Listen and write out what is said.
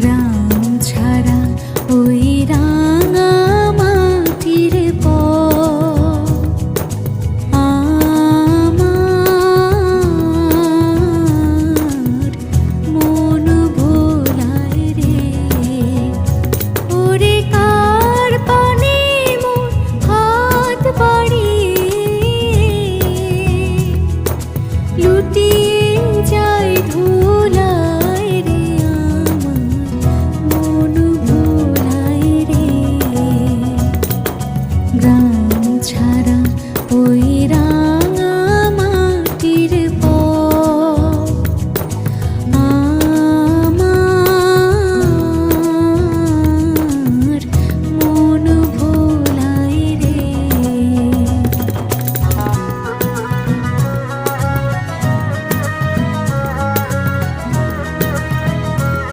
গ্রাম राम